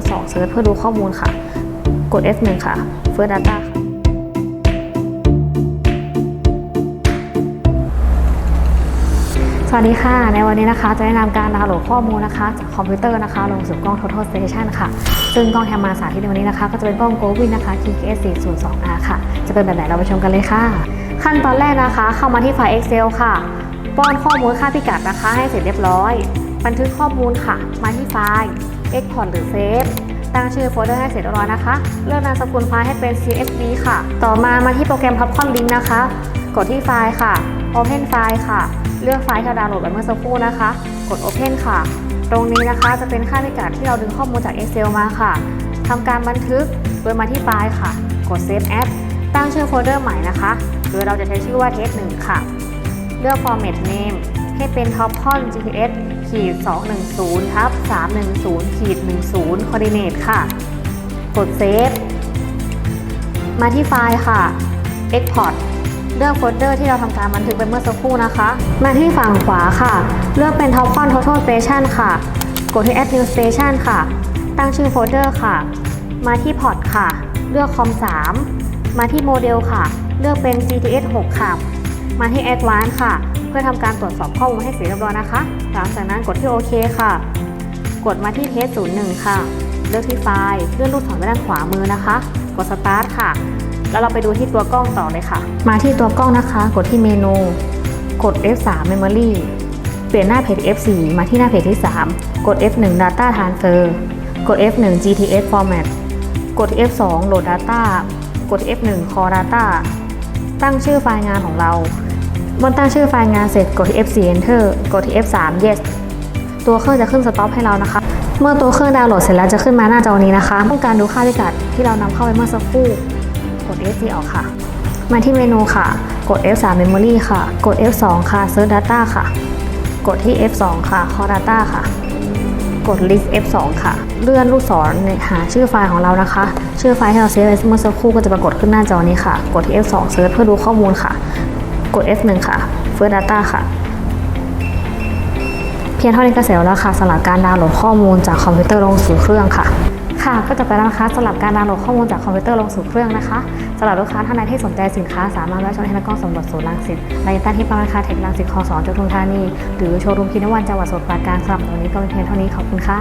F2 Search เพื่อดูข้อมูลค่ะ กด F1 ค่ะ First Data ค่ะสวัสดีค่ะ ในวันนี้นะคะจะแนะนำการดาวน์โหลดข้อมูลนะคะจากคอมพิวเตอร์นะคะลงสู่กล้อง Total Station ค่ะ ซึ่งกล้องที่ทำมาสาธิตในวันนี้นะคะ ก็จะเป็นกล้อง Govin นะคะ TKS 402R ค่ะ จะเป็นแบบไหนเราไปชมกันเลยค่ะ ขั้นตอนแรกนะคะ เข้ามาที่ไฟล์ Excel ค่ะ ป้อนข้อมูลค่าพิกัดนะคะ ให้เสร็จเรียบร้อย บันทึกข้อมูลค่ะ มาที่ไฟล์ Export หรือ Save ตั้งชื่อโฟลเดอร์ให้เสร็จเรียบร้อยนะคะ เลือกนามสกุลไฟล์ให้เป็น CSV ค่ะ ต่อมามาที่โปรแกรม Popcorn Link นะคะ กดที่ไฟล์ค่ะ Open ไฟล์ค่ะ เลือกไฟล์ที่เราดาวน์โหลดไปเมื่อสักครู่นะคะ กด Open ค่ะ ตรงนี้นะคะจะเป็นค่าพิกัดที่เราดึงข้อมูลจาก Excel มาค่ะทำการบันทึกโดยมาที่ไฟล์ค่ะ กด Save As ตั้งชื่อโฟลเดอร์ใหม่นะคะ โดยเราจะใช้ชื่อว่า test 1ค่ะ เลือก format name ให้เป็น topcon gps ขีด210ทับ310ขีด10 coordinate ค่ะ กด save มาที่ไฟล์ค่ะ export เลือกโฟลเดอร์ที่เราทำการบันทึกไปเมื่อสักครู่นะคะ มาที่ฝั่งขวาค่ะ เลือกเป็น topcon total station ค่ะ กดที่ add new station ค่ะ ตั้งชื่อโฟลเดอร์ค่ะ มาที่ port ค่ะ เลือก com 3 มาที่โมเดลค่ะ เลือกเป็น gts 6 ค่ะ มาที่ Advanced ค่ะ เพื่อทำการตรวจสอบข้อมูลให้เสร็จเรียบร้อยนะคะ หลังจากนั้นกดที่โอเคค่ะ กดมาที่ Test 01ค่ะ เลือกที่ไฟล์เลื่อนลูกศรไปด้านขวามือนะคะ กด Start ค่ะ แล้วเราไปดูที่ตัวกล้องต่อเลยค่ะ มาที่ตัวกล้องนะคะ กดที่เมนู กด F3 Memory เปลี่ยนหน้าเพจ F4 มาที่หน้าเพจที่ 3 กด F1 Data Transfer กด F1 GTS Format กด F2 Load Data กด F1 Core Data ตั้งชื่อไฟล์งานของเรา บนตั้งชื่อไฟล์งานเสร็จกดที่ F4 Enter กดที่ F3 Yes ตัวเครื่องจะขึ้น Stop ให้เรานะคะ เมื่อตัวเครื่องดาวน์โหลดเสร็จแล้วจะขึ้นมาหน้าจอนี้นะคะ ต้องการดูค่าพิกัดที่เรานำเข้าไปเมื่อสักครู่ กด F4 ออกค่ะ มาที่เมนูค่ะ กด F3 Memory ค่ะ กด F2 ค่ะ Search Data ค่ะ กดที่ F2 ค่ะ Core Data ค่ะ กด list F2 ค่ะ เลื่อนลูกศรหาชื่อไฟล์ของเรานะคะ ชื่อไฟล์ที่เราเซฟไว้เมื่อสักครู่ก็จะปรากฏขึ้นหน้าจอนี้ค่ะ กดที่ F2 Search เพื่อดูข้อมูลค่ะ กด F1 ค่ะ First Data ค่ะ เพียงเท่านี้ก็เสร็จแล้วค่ะสำหรับการดาวน์โหลดข้อมูลจากคอมพิวเตอร์ลงสู่เครื่องค่ะ ค่ะ ก็จะไปแล้วนะคะสำหรับการดาวน์โหลดข้อมูลจากคอมพิวเตอร์ลงสู่เครื่องนะคะสำหรับลูกค้าท่านใดที่สนใจสินค้าสามารถแวะชมที่นักกล้องสำรวจศูนย์รังสิตในตั้งที่ปราคาเทครังสิตคองสองจุฬาธานี หรือโชว์รูมคินวันจังหวัดสมุทรปราการสำหรับวันนี้ก็เป็นเพียงเท่านี้ขอบคุณค่ะ